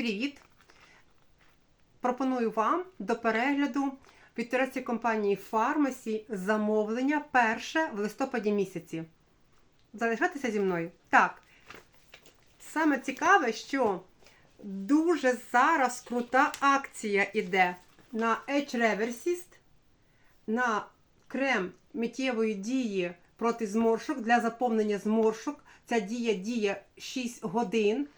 Привіт! Пропоную вам до перегляду від турецької компанії Pharmacy замовлення перше в листопаді місяці. Залишайтеся зі мною. Так, саме цікаве, що дуже зараз крута акція іде на Edge Reversist, на крем миттєвої дії проти зморшок для заповнення зморшок. Ця дія діє 6 годин.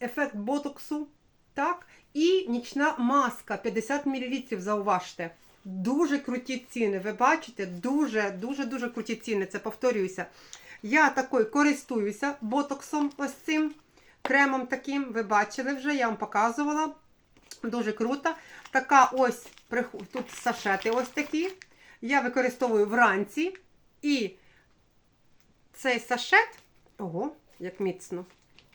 Ефект ботоксу. Так? І нічна маска 50 мл, зауважте. Дуже круті ціни. Ви бачите? Дуже, дуже, дуже круті ціни. Це повторююся. Я такою користуюся ботоксом, ось цим кремом таким. Ви бачили вже, я вам показувала. Дуже круто. Така ось тут сашети ось такі. Я використовую вранці. І цей сашет. Ого, як міцно.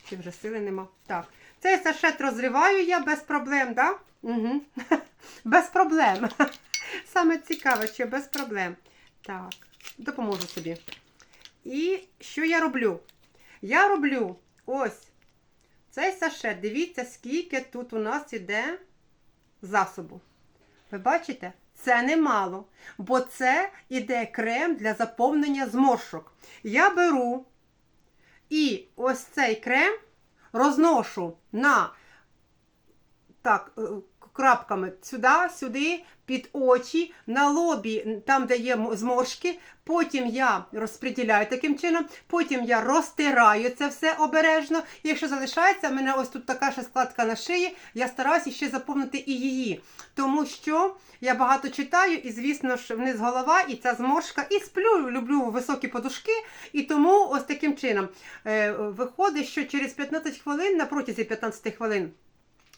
Чи вже сили нема. Так. Цей сашет розриваю я без проблем, так? Да? Угу. без проблем. Саме цікаве, що без проблем. Так, допоможу собі. І що я роблю? Я роблю ось цей сашет. Дивіться, скільки тут у нас іде засобу. Ви бачите? Це немало, бо це іде крем для заповнення зморшок. Я беру і ось цей крем розношу на так, е, крапками сюди, сюди, під очі, на лобі, там, де є зморшки. Потім я розподіляю таким чином, потім я розтираю це все обережно. І якщо залишається, в мене ось тут така ще складка на шиї, я стараюся ще заповнити і її. Тому що я багато читаю, і, звісно ж, вниз голова, і ця зморшка, і сплю, люблю високі подушки. І тому ось таким чином е, виходить, що через 15 хвилин, на протязі 15 хвилин,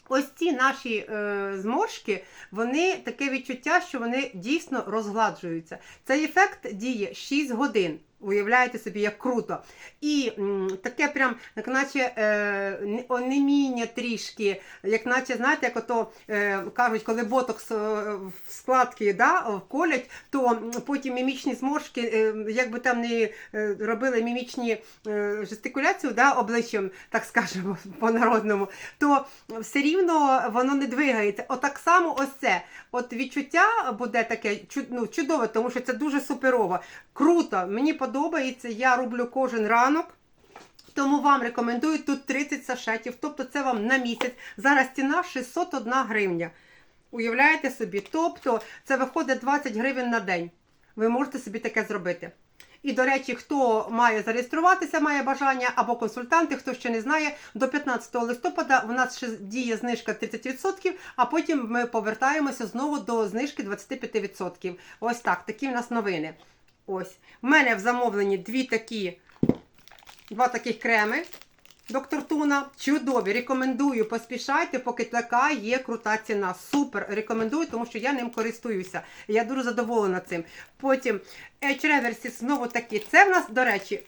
Ось ці наші е, зморшки, вони таке відчуття, що вони дійсно розгладжуються. Цей ефект діє 6 годин. Уявляєте собі, як круто. І м, таке прям, як наче е, онеміння трішки, як наче, знаєте, як ото е, кажуть, коли ботокс е, в складки да, вколять, то потім мімічні зморшки, е, як би там не е, робили мімічні е, жестикуляцію да, обличчям, так скажемо по-народному, то все рівно воно не двигається. Отак само ось це. От відчуття буде таке ну, чудове, тому що це дуже суперово. Круто, мені подобається, я роблю кожен ранок. Тому вам рекомендую тут 30 сашетів, тобто це вам на місяць. Зараз ціна 601 гривня. Уявляєте собі? Тобто це виходить 20 гривень на день. Ви можете собі таке зробити. І, до речі, хто має зареєструватися, має бажання, або консультанти, хто ще не знає, до 15 листопада у нас ще діє знижка 30%, а потім ми повертаємося знову до знижки 25%. Ось так, такі в нас новини. Ось. У мене в замовленні дві такі, два таких креми. Доктор Туна, чудові, рекомендую, поспішайте, поки така є крута ціна. Супер, рекомендую, тому що я ним користуюся. Я дуже задоволена цим. Потім Edge Reversis, знову таки. Це в нас, до речі,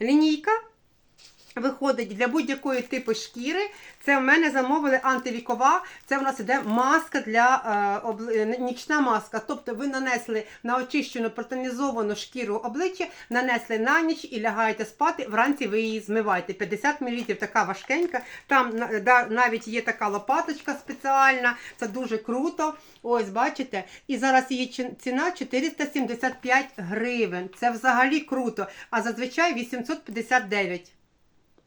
лінійка. Виходить для будь-якої типу шкіри. Це в мене замовили антивікова. Це в нас іде маска для е, обли... е, нічна маска. Тобто ви нанесли на очищену протонізовану шкіру обличчя, нанесли на ніч і лягаєте спати. Вранці ви її змиваєте. 50 мл така важкенька. Там да, навіть є така лопаточка спеціальна. Це дуже круто. Ось бачите. І зараз її ціна 475 гривень. Це взагалі круто. А зазвичай 859.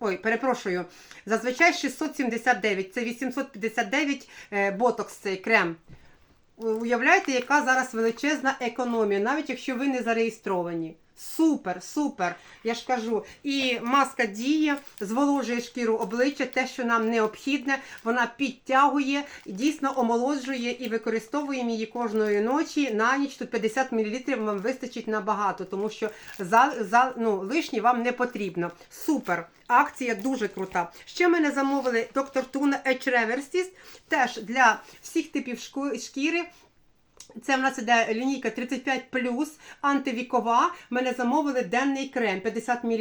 Ой, перепрошую. Зазвичай 679. Це 859 е, ботокс цей крем. Уявляєте, яка зараз величезна економія, навіть якщо ви не зареєстровані. Супер, супер. Я ж кажу. І маска діє, зволожує шкіру обличчя, те, що нам необхідне, вона підтягує, дійсно омолоджує і використовуємо її кожної ночі. На ніч тут 50 мл вам вистачить набагато, тому що за, за, ну, лишнє вам не потрібно. Супер. Акція дуже крута. Ще мене замовили доктор Туна Reversist, теж для всіх типів шкіри. Це в нас іде лінійка 35 антивікова. Мене замовили денний крем 50 мл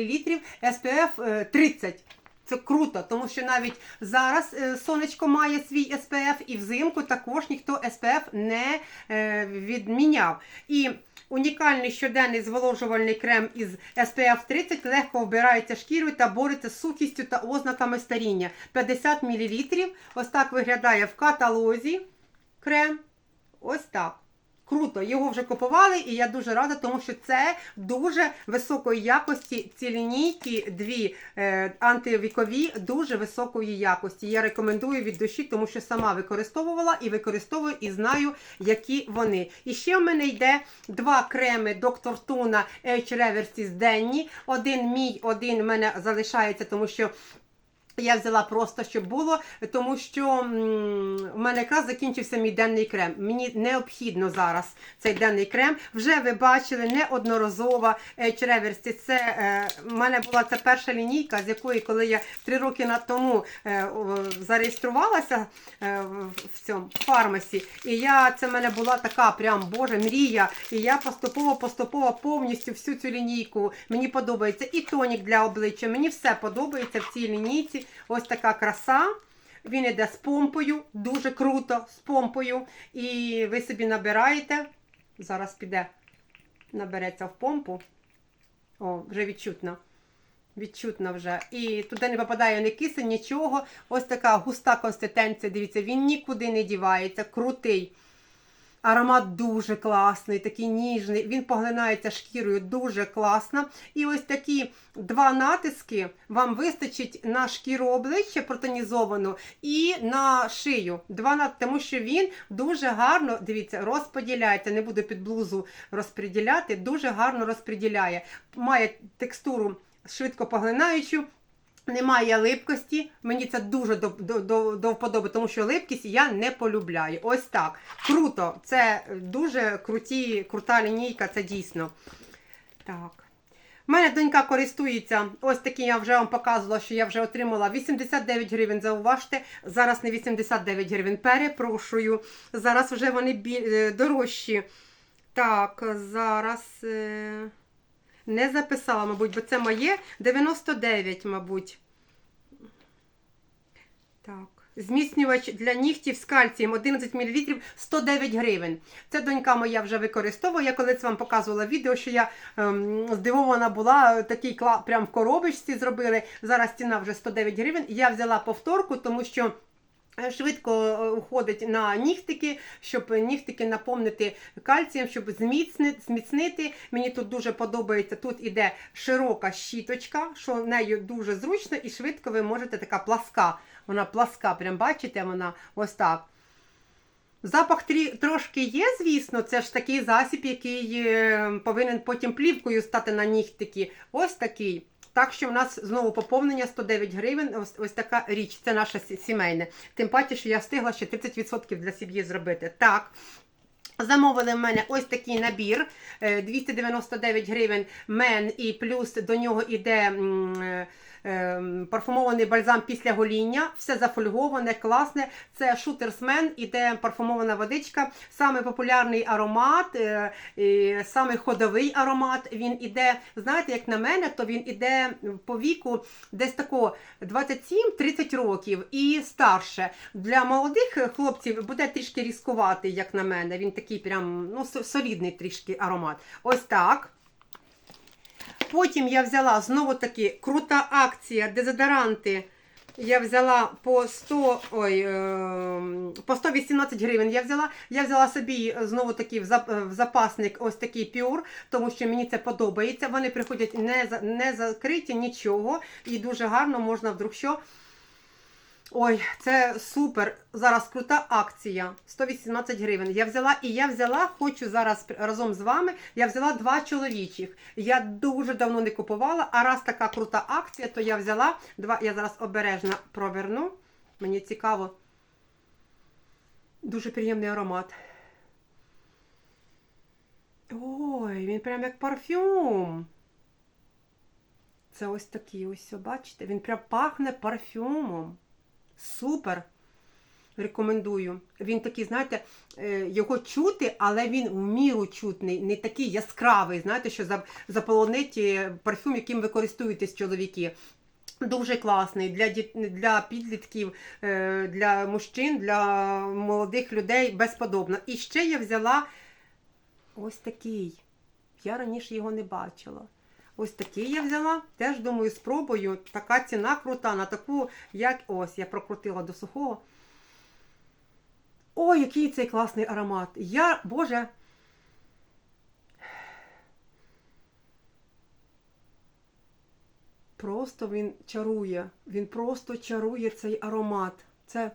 SPF е, 30. Це круто, тому що навіть зараз е, сонечко має свій SPF, і взимку також ніхто SPF не е, відміняв. І унікальний щоденний зволожувальний крем із SPF 30 легко вбирається шкірою та бореться з сухістю та ознаками старіння. 50 мл. Ось так виглядає в каталозі крем. Ось так. Круто, його вже купували, і я дуже рада, тому що це дуже високої якості. Ці лінійки, дві е, антивікові, дуже високої якості. Я рекомендую від душі, тому що сама використовувала і використовую, і знаю, які вони. І ще в мене йде два креми Доктор Туна H Reverse денні. Один мій, один в мене залишається, тому що. Я взяла просто, щоб було, тому що в мене якраз закінчився мій денний крем. Мені необхідно зараз цей денний крем. Вже ви бачили неодноразово H Reverse. Це е, в мене була це перша лінійка, з якої, коли я три роки на тому е, зареєструвалася е, в, цьому фармасі, і я це в мене була така прям боже мрія. І я поступово поступово повністю всю цю лінійку. Мені подобається і тонік для обличчя. Мені все подобається в цій лінійці. Ось така краса. Він іде з помпою, дуже круто, з помпою. І ви собі набираєте. Зараз піде, набереться в помпу. О, вже відчутно. Відчутно вже. І туди не попадає ні кисень, нічого. Ось така густа консистенція. Дивіться, він нікуди не дівається, крутий. Аромат дуже класний, такий ніжний. Він поглинається шкірою дуже класно. І ось такі два натиски вам вистачить на шкіру обличчя протонізовану і на шию. Два нат... Тому що він дуже гарно, дивіться, розподіляється. Не буду під блузу розподіляти, дуже гарно розподіляє. Має текстуру швидко поглинаючу. Немає липкості, мені це дуже до, до, до, до вподоби, тому що липкість я не полюбляю. Ось так. Круто. Це дуже круті, крута лінійка, це дійсно. Так. У мене донька користується, ось такі я вже вам показувала, що я вже отримала 89 гривень, зауважте. Зараз не 89 гривень. Перепрошую. Зараз вже вони е, дорожчі. Так, зараз. Е... Не записала, мабуть, бо це моє 99, мабуть. Так. Зміцнювач для нігтів з кальцієм 11 мл 109 гривень. Це донька моя вже використовує. Я колись вам показувала відео, що я ем, здивована була, такий прям в коробочці зробили. Зараз ціна вже 109 гривень. Я взяла повторку, тому що. Швидко уходить на нігтики, щоб нігтики наповнити кальцієм, щоб зміцнити, зміцнити. Мені тут дуже подобається. Тут іде широка щіточка, що нею дуже зручно і швидко ви можете така пласка. Вона пласка, прям бачите, вона ось так. Запах трі, трошки є, звісно, це ж такий засіб, який е, повинен потім плівкою стати на нігтики. Ось такий. Так що в нас знову поповнення 109 гривень. Ось ось така річ. Це наша сімейне. Тим паче, що я встигла ще 30% для сім'ї зробити. Так. Замовили в мене ось такий набір 299 гривень мен, і плюс до нього йде парфумований бальзам після гоління. Все зафольговане, класне. Це шутерсмен, іде парфумована водичка. Саме популярний аромат, саме ходовий аромат. Він іде, знаєте, як на мене, то він іде по віку десь тако 27-30 років і старше. Для молодих хлопців буде трішки різкувати, як на мене. Він такий прям ну, солідний трішки аромат. Ось так. Потім я взяла знову таки крута акція дезодоранти. Я взяла по 100, ой, по 118 гривень. Я взяла я взяла собі знову таки в запасник ось такий пюр, тому що мені це подобається. Вони приходять не не закриті нічого. І дуже гарно можна вдруг що. Ой, це супер. Зараз крута акція. 118 гривень. Я взяла і я взяла, хочу зараз разом з вами. Я взяла два чоловічих. Я дуже давно не купувала, а раз така крута акція, то я взяла два. Я зараз обережно проверну. Мені цікаво. Дуже приємний аромат. Ой, він прям як парфюм. Це ось такий ось, бачите? Він прям пахне парфюмом. Супер! Рекомендую. Він такий, знаєте, його чути, але він в міру чутний, не такий яскравий, знаєте, що заполонить парфюм, яким ви користуєтесь чоловіки. Дуже класний для діт- для підлітків, е, для мужчин, для молодих людей безподобно. І ще я взяла ось такий. Я раніше його не бачила. Ось такий я взяла. Теж думаю, спробую. Така ціна крута на таку, як ось, я прокрутила до сухого. Ой, який цей класний аромат. Я, Боже. Просто він чарує. Він просто чарує цей аромат. Це,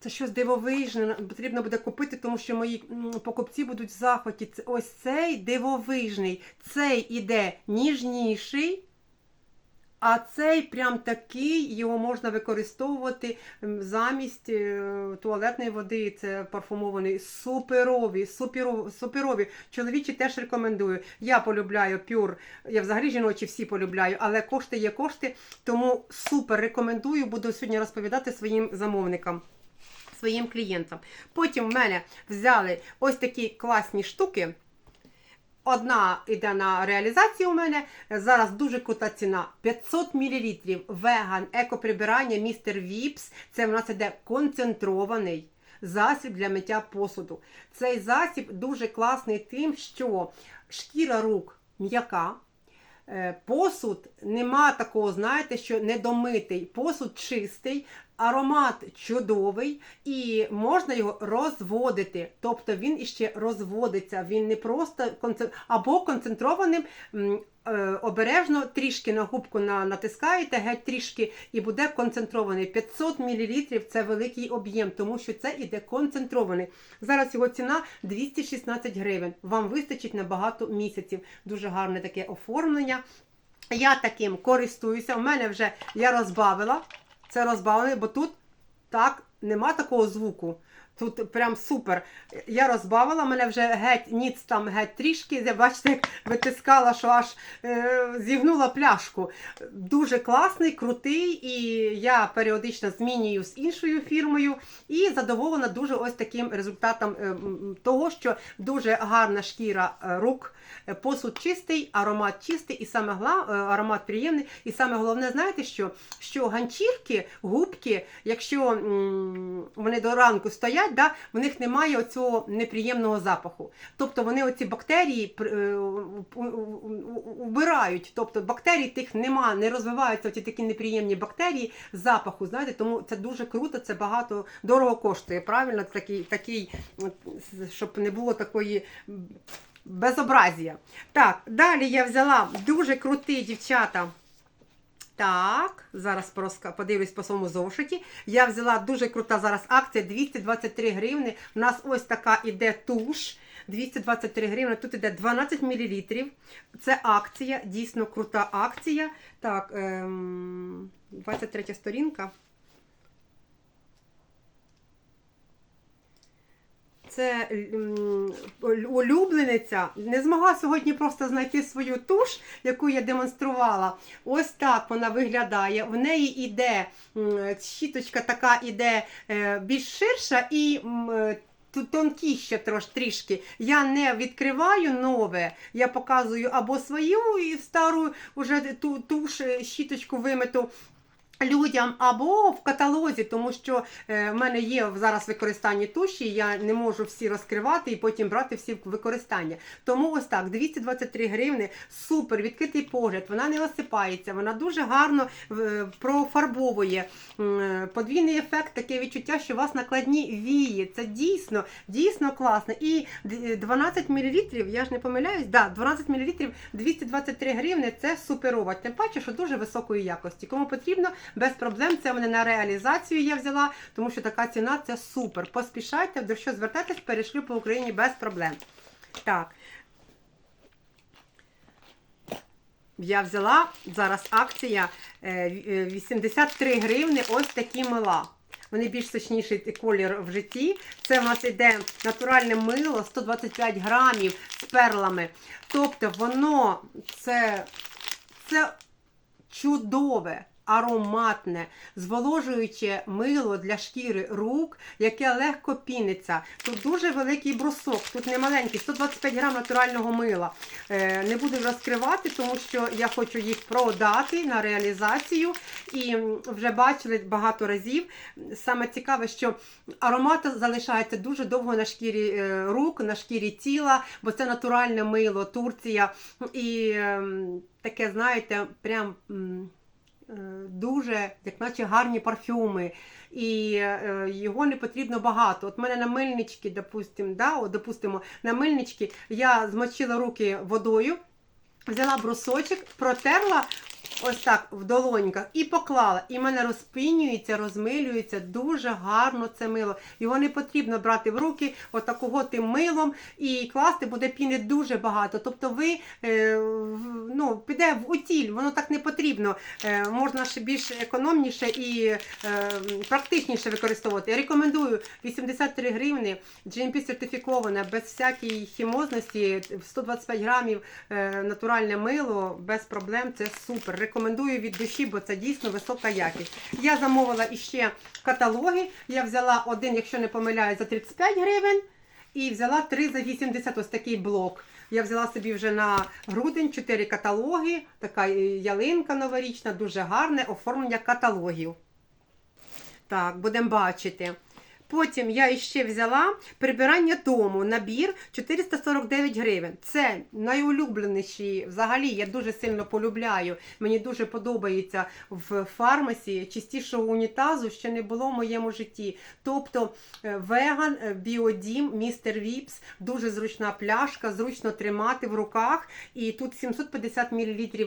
це щось дивовижне. Потрібно буде купити, тому що мої покупці будуть в захваті. Ось цей дивовижний. Цей іде ніжніший. А цей прям такий, його можна використовувати замість е, туалетної води. Це парфумований. Суперові, суперові, суперові. Чоловічі теж рекомендую. Я полюбляю пюр. Я взагалі жіночі всі полюбляю, але кошти є кошти, тому супер рекомендую. Буду сьогодні розповідати своїм замовникам. Своїм клієнтам. Потім в мене взяли ось такі класні штуки. Одна йде на реалізацію у мене. Зараз дуже крута ціна. 500 мл веган екоприбирання містер Віпс. Це в нас іде концентрований засіб для миття посуду. Цей засіб дуже класний тим, що шкіра рук м'яка. Е, Посуд нема такого, знаєте, що недомитий. Посуд чистий, аромат чудовий, і можна його розводити. Тобто він іще розводиться. Він не просто концен... або концентрованим. е, Обережно трішки на губку натискаєте, геть трішки, і буде концентрований. 500 мл це великий об'єм, тому що це іде концентрований. Зараз його ціна 216 гривень. Вам вистачить на багато місяців. Дуже гарне таке оформлення. Я таким користуюся. У мене вже я розбавила. Це розбавили, бо тут так нема такого звуку. Тут прям супер. Я розбавила, мене вже геть ніц там геть трішки. Я бачите, як витискала, що аж е, зігнула пляшку. Дуже класний, крутий, і я періодично змінюю з іншою фірмою. І задоволена дуже ось таким результатом е, того, що дуже гарна шкіра е, рук, е, посуд чистий, аромат чистий, і саме гла, е, аромат приємний. І саме головне, знаєте що? Що ганчірки, губки, якщо м, вони до ранку стоять, да, в них немає оцього неприємного запаху. Тобто вони оці бактерії е, убирають. Тобто бактерій тих нема, не розвиваються ці такі неприємні бактерії запаху. Знаєте, тому це дуже круто, це багато дорого коштує. Правильно, такий, такий, щоб не було такої. Безобразія. Так, далі я взяла дуже крутий дівчата. Так, зараз проска подивлюсь по своєму зошиті. Я взяла дуже крута зараз акція 223 гривни. У нас ось така іде туш. 223 гривни. Тут іде 12 мл. Це акція, дійсно крута акція. Так, ем, 23 сторінка. Це улюблениця. Не змогла сьогодні просто знайти свою туш, яку я демонструвала. Ось так вона виглядає. В неї іде щіточка така іде е, більш ширша і. е, Тонкіще трош трішки. Я не відкриваю нове, я показую або свою і стару уже ту, ту ж щіточку вимиту людям, або в каталозі, тому що е, в мене є зараз в використанні туші, я не можу всі розкривати і потім брати всі в використання. Тому ось так, 223 гривни, супер, відкритий погляд, вона не осипається, вона дуже гарно е, профарбовує. Е, Подвійний ефект, таке відчуття, що у вас накладні вії. Це дійсно, дійсно класно. І д- 12 мл, я ж не помиляюсь, да, 12 мл 223 гривни це суперова. Тим паче, що дуже високої якості. Кому потрібно, без проблем. Це мене на реалізацію я взяла, тому що така ціна це супер. Поспішайте, до що звертайтесь, перейшли по Україні без проблем. Так. Я взяла зараз акція е, ві- е, 83 гривни. Ось такі мила. Вони більш сочніший колір в житті. Це в нас іде натуральне мило 125 грамів з перлами. Тобто воно це, це чудове ароматне, зволожуюче мило для шкіри рук, яке легко піниться. Тут дуже великий брусок, тут не маленький, 125 грам натурального мила. Е, Не буду розкривати, тому що я хочу їх продати на реалізацію. І вже бачили багато разів. Саме цікаве, що аромат залишається дуже довго на шкірі е, рук, на шкірі тіла, бо це натуральне мило, Турція. І ем, таке, знаєте, прям. Е, Дуже, як наче гарні парфюми, і е, його не потрібно багато. От мене на мильнички, допустим, да, от, допустимо, на мильнички я змочила руки водою, взяла брусочок, протерла ось так в долоньках і поклала. І в мене розпинюється, розмилюється дуже гарно це мило. Його не потрібно брати в руки, отакого тим милом і класти буде піни дуже багато. Тобто ви е, ну, піде в утіль, воно так не потрібно. Е, можна ще більш економніше і е, практичніше використовувати. Я рекомендую 83 гривні, GMP сертифіковане, без всякої хімозності, 125 грамів натуральне мило, без проблем, це супер. Рекомендую від душі, бо це дійсно висока якість. Я замовила іще каталоги. Я взяла один, якщо не помиляюсь, за 35 гривень. І взяла три за 80, ось такий блок. Я взяла собі вже на грудень 4 каталоги, така е, ялинка новорічна, дуже гарне оформлення каталогів. Так, будемо бачити. Потім я іще взяла прибирання дому, набір 449 гривень. Це найулюбленіші, взагалі, я дуже сильно полюбляю. Мені дуже подобається в фармасі. Чистішого унітазу ще не було в моєму житті. Тобто е, веган, е, біодім, містер Віпс, дуже зручна пляшка, зручно тримати в руках. І тут 750 мл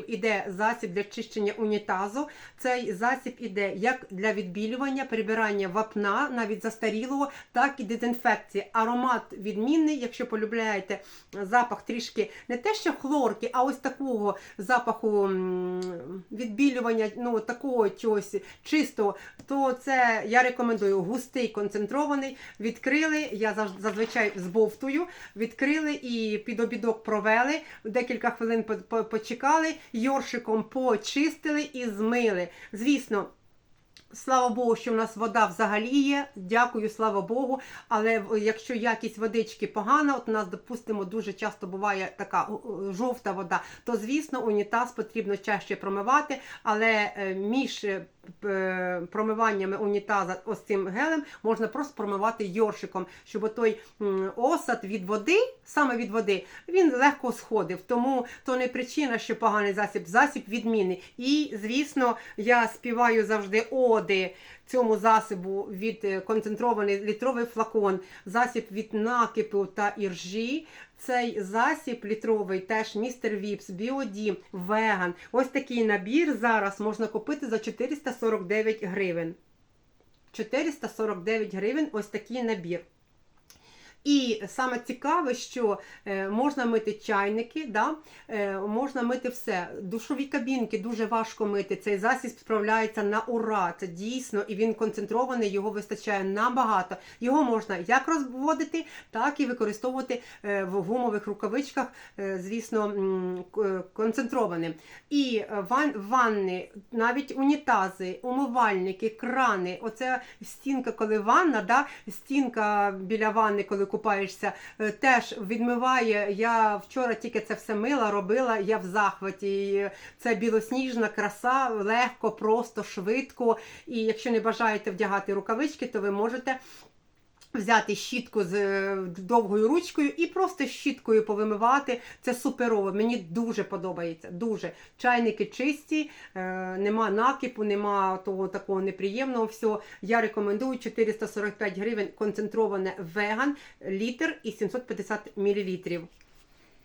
іде засіб для чищення унітазу. Цей засіб іде як для відбілювання, прибирання вапна, навіть застарілого, так і дезінфекції. Аромат відмінний, якщо полюбляєте запах трішки не те, що хлорки, а ось такого запаху відбілювання, ну такого чогось чистого, то це я рекомендую густий, концентрований. Відкрили, я зазвичай збовтую, відкрили і під обідок провели, декілька хвилин по- по- почекали, йоршиком почистили і змили. Звісно. Слава Богу, що в нас вода взагалі є. Дякую, слава Богу. Але якщо якість водички погана, от у нас, допустимо, дуже часто буває така о, о, жовта вода, то звісно унітаз потрібно чаще промивати. Але е, між е, промиваннями унітаза ось цим гелем можна просто промивати йоршиком, щоб той осад від води, саме від води, він легко сходив. Тому то не причина, що поганий засіб, засіб відмінний. І, звісно, я співаю завжди оди цьому засобу від е, концентрований літровий флакон, засіб від накипу та іржі. Цей засіб літровий теж містер Віпс, Біодім, Веган. Ось такий набір зараз можна купити за 449 гривень. 449 гривень ось такий набір. І саме цікаве, що е, можна мити чайники, да? е, можна мити все. Душові кабінки дуже важко мити. Цей засіб справляється на ура. Це дійсно, і він концентрований, його вистачає набагато. Його можна як розводити, так і використовувати е, в гумових рукавичках, звісно, концентрованим. І ван, ванни, навіть унітази, умивальники, крани. Оце стінка, коли ванна, да? стінка біля ванни, коли купаєшся, е, теж відмиває. Я вчора тільки це все мила робила, я в захваті. Це білосніжна краса, легко, просто, швидко. І якщо не бажаєте вдягати рукавички, то ви можете. Взяти щітку з е, довгою ручкою і просто щіткою повимивати. Це суперово. Мені дуже подобається. Дуже. Чайники чисті, е, нема накипу, нема того такого неприємного всього. Я рекомендую 445 гривень концентроване веган, літр і 750 мл.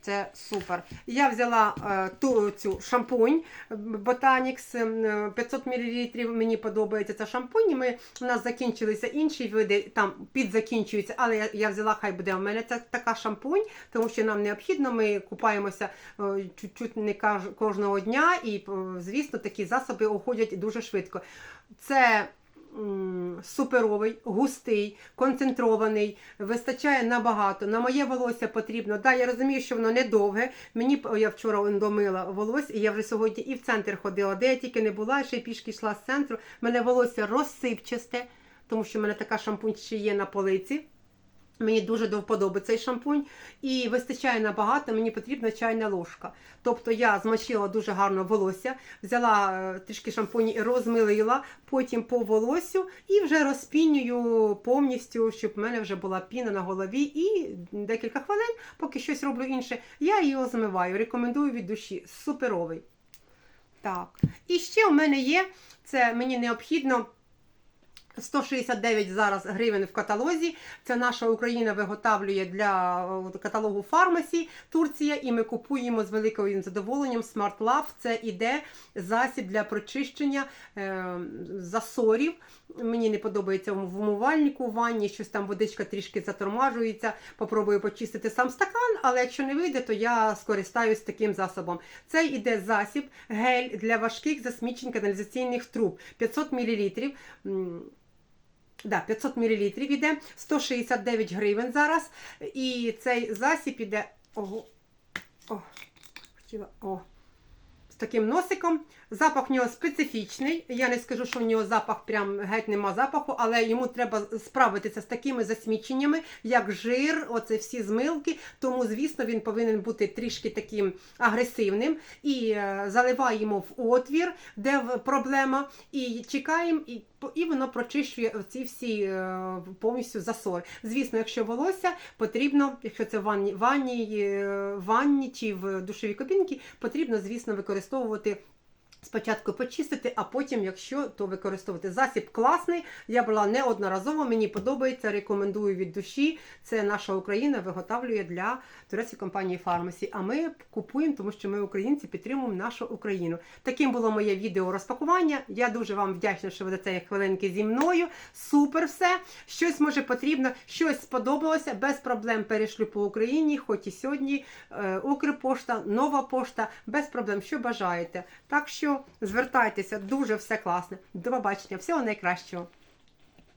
Це супер. Я взяла е, ту цю шампунь Botanix е, 500 мл. Мені подобається це шампунь. Ми у нас закінчилися інші види, там підзакінчуються, але я, я взяла, хай буде у мене це така шампунь, тому що нам необхідно. Ми купаємося е, чуть-чуть не кожного дня, і е, звісно, такі засоби уходять дуже швидко. Це суперовий, густий, концентрований, вистачає набагато. На моє волосся потрібно. Да, я розумію, що воно недовге. Мені я вчора домила волосся, і я вже сьогодні і в центр ходила, де я тільки не була, ще й пішки йшла з центру. Мене волосся розсипчасте, тому що в мене така шампунь ще є на полиці. Мені дуже до цей шампунь і вистачає набагато, мені потрібна чайна ложка. Тобто я змочила дуже гарно волосся, взяла е, трішки шампуні і розмилила, потім по волосю і вже розпінюю повністю, щоб в мене вже була піна на голові. І декілька хвилин, поки щось роблю інше, я його змиваю. Рекомендую від душі. Суперовий. Так. І ще у мене є, це мені необхідно. 169 зараз гривень в каталозі. Це наша Україна виготовлює для е, каталогу Фармасі Турція, і ми купуємо з великим задоволенням Smart Love. Це іде засіб для прочищення е, засорів. Мені не подобається в умивальнику у ванні, щось там водичка трішки затормажується. Попробую почистити сам стакан, але якщо не вийде, то я скористаюсь таким засобом. Це іде засіб, гель для важких засмічень каналізаційних труб 500 мл. Да, 500 мл іде, 169 гривень зараз. І цей засіб іде. Ого, о, хотіла, о, з таким носиком. Запах в нього специфічний. Я не скажу, що в нього запах прям геть нема запаху, але йому треба справитися з такими засміченнями, як жир, оце всі змилки. Тому, звісно, він повинен бути трішки таким агресивним. І е, заливаємо в отвір, де проблема, і чекаємо, і, і воно прочищує ці всі е, повністю засори. Звісно, якщо волосся, потрібно, якщо це в ванні, ванні, е, ванні чи в душовій кабінці, потрібно, звісно, використовувати. Спочатку почистити, а потім, якщо, то використовувати. Засіб класний. Я брала неодноразово, мені подобається, рекомендую від душі. Це наша Україна виготовлює для турецької компанії Фармасі. А ми купуємо, тому що ми, українці, підтримуємо нашу Україну. Таким було моє відео розпакування. Я дуже вам вдячна, що ви до цієї хвилинки зі мною. Супер все. Щось може потрібно, щось сподобалося, без проблем перешлю по Україні, хоч і сьогодні. Е, Укрпошта, нова пошта, без проблем, що бажаєте. Так що звертайтеся, дуже все класне. До побачення, всього найкращого.